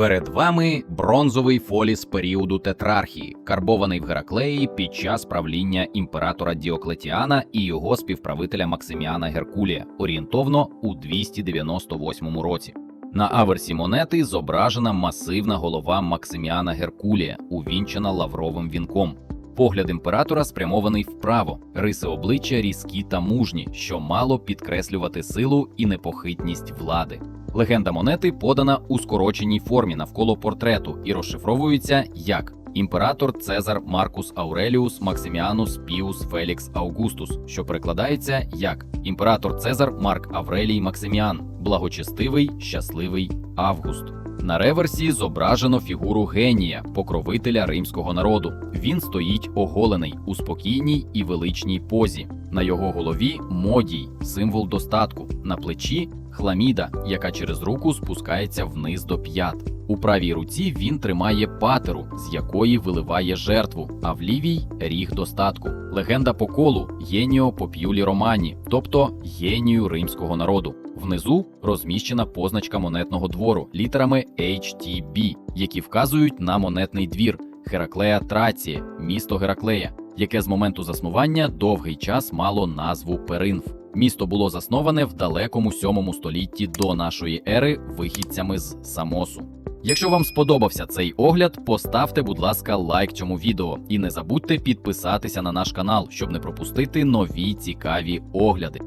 Перед вами бронзовий фоліс періоду тетрархії, карбований в Гераклеї під час правління імператора Діоклетіана і його співправителя Максиміана Геркулія, орієнтовно у 298 році. На аверсі монети зображена масивна голова Максиміана Геркулія, увінчена лавровим вінком. Погляд імператора спрямований вправо, риси обличчя різкі та мужні, що мало підкреслювати силу і непохитність влади. Легенда монети подана у скороченій формі навколо портрету і розшифровується як імператор Цезар Маркус Ауреліус Максиміанус Піус Фелікс Аугустус, що перекладається як імператор Цезар Марк Аврелій Максиміан, благочестивий, щасливий Август. На реверсі зображено фігуру генія, покровителя римського народу. Він стоїть оголений у спокійній і величній позі. На його голові модій, символ достатку, на плечі хламіда, яка через руку спускається вниз до п'ят. У правій руці він тримає патеру, з якої виливає жертву, а в лівій ріг достатку. Легенда по колу Єніо Поп'юлі Романі, тобто генію римського народу. Внизу розміщена позначка монетного двору літерами HTB, які вказують на монетний двір Хераклея Трації, місто Гераклея, яке з моменту заснування довгий час мало назву Перинф. Місто було засноване в далекому 7 столітті до нашої ери вихідцями з Самосу. Якщо вам сподобався цей огляд, поставте, будь ласка, лайк цьому відео і не забудьте підписатися на наш канал, щоб не пропустити нові цікаві огляди.